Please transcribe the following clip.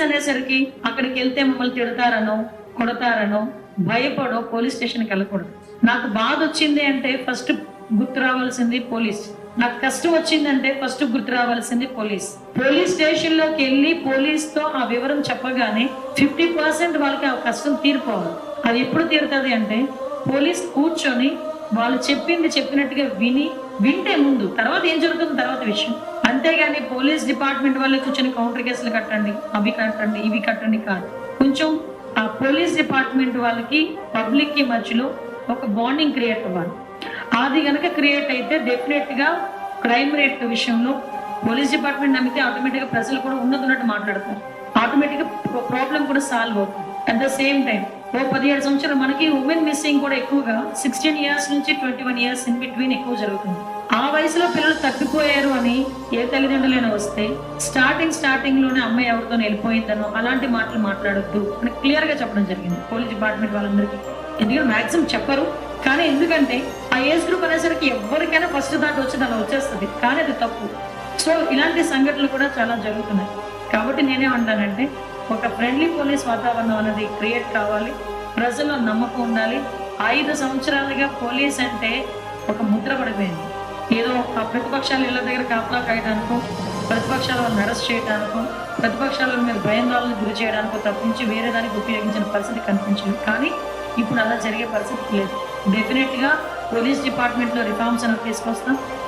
అనేసరికి అక్కడికి వెళ్తే మమ్మల్ని తిడతారనో కొడతారనో భయపడో పోలీస్ స్టేషన్కి వెళ్ళకూడదు. నాకు బాధ వచ్చింది అంటే ఫస్ట్ గుర్తు రావాల్సింది పోలీస్. నాకు కష్టం వచ్చిందంటే ఫస్ట్ గుర్తు రావాల్సింది పోలీస్. పోలీస్ స్టేషన్లోకి వెళ్ళి పోలీస్తో ఆ వివరం చెప్పగానే ఫిఫ్టీ పర్సెంట్ వాళ్ళకి ఆ కష్టం తీరిపోవాలి. అది ఎప్పుడు తీరుతుంది అంటే పోలీస్ కూర్చొని వాళ్ళు చెప్పింది చెప్పినట్టుగా విని వింటే ముందు తర్వాత ఏం జరుగుతుంది తర్వాత విషయం. అంతేగాని పోలీస్ డిపార్ట్మెంట్ వాళ్ళే కూర్చొని కౌంటర్ కేసులు కట్టండి అవి కట్టండి ఇవి కట్టండి కాదు. కొంచెం ఆ పోలీస్ డిపార్ట్మెంట్ వాళ్ళకి పబ్లిక్కి మధ్యలో ఒక బాండింగ్ క్రియేట్ అవ్వాలి. అది కనుక క్రియేట్ అయితే డెఫినెట్గా క్రైమ్ రేట్ విషయంలో పోలీస్ డిపార్ట్మెంట్ నమ్మితే ఆటోమేటిక్గా ప్రజలు కూడా ఉన్నది ఉన్నట్టు మాట్లాడతారు. ఆటోమేటిక్గా ప్రాబ్లం కూడా సాల్వ్ అవుతుంది. అట్ ద సేమ్ టైం పదిహేడు సంవత్సరాలు మనకి ఉమెన్ మిస్సింగ్ కూడా ఎక్కువగా సిక్స్టీన్ ఇయర్స్ నుంచి twenty one years in between ఎక్కువ జరుగుతుంది. ఆ వయసులో పిల్లలు తప్పిపోయారు అని ఏ తల్లిదండ్రులైనా వస్తే స్టార్టింగ్ స్టార్టింగ్లోనే అమ్మాయి ఎవరితో వెళ్ళిపోయిందనో అలాంటి మాటలు మాట్లాడొద్దు అని క్లియర్గా చెప్పడం జరిగింది పోలీస్ డిపార్ట్మెంట్ వాళ్ళందరికీ. ఎందుకంటే మాక్సిమం చెప్పరు. కానీ ఎందుకంటే ఆ ఏజ్ గ్రూప్ అనేసరికి ఎవరికైనా ఫస్ట్ దాకా వచ్చి అలా వచ్చేస్తుంది. కానీ అది తప్పు. సో ఇలాంటి సంఘటనలు కూడా చాలా జరుగుతున్నాయి. కాబట్టి నేనేమంటానంటే ఒక ఫ్రెండ్లీ పోలీస్ వాతావరణం అనేది క్రియేట్ కావాలి. ప్రజల్లో నమ్మకం ఉండాలి. ఐదు సంవత్సరాలుగా పోలీస్ అంటే ఒక ముద్ర పడిపోయింది. ఏదో ఆ ప్రతిపక్షాలు ఇళ్ళ దగ్గర కాపలా కాయడానికో ప్రతిపక్షాల వాళ్ళని అరెస్ట్ చేయడానికో ప్రతిపక్షాల మీద భయాందోళనకు గురి చేయడానికో తప్పించి వేరే దానికి ఉపయోగించిన పరిస్థితి కనిపించింది కానీ ఇప్పుడు అలా జరిగే పరిస్థితి లేదు. డెఫినెట్గా పోలీస్ డిపార్ట్మెంట్లో రిఫార్మ్స్ అనేది తీసుకొస్తాం.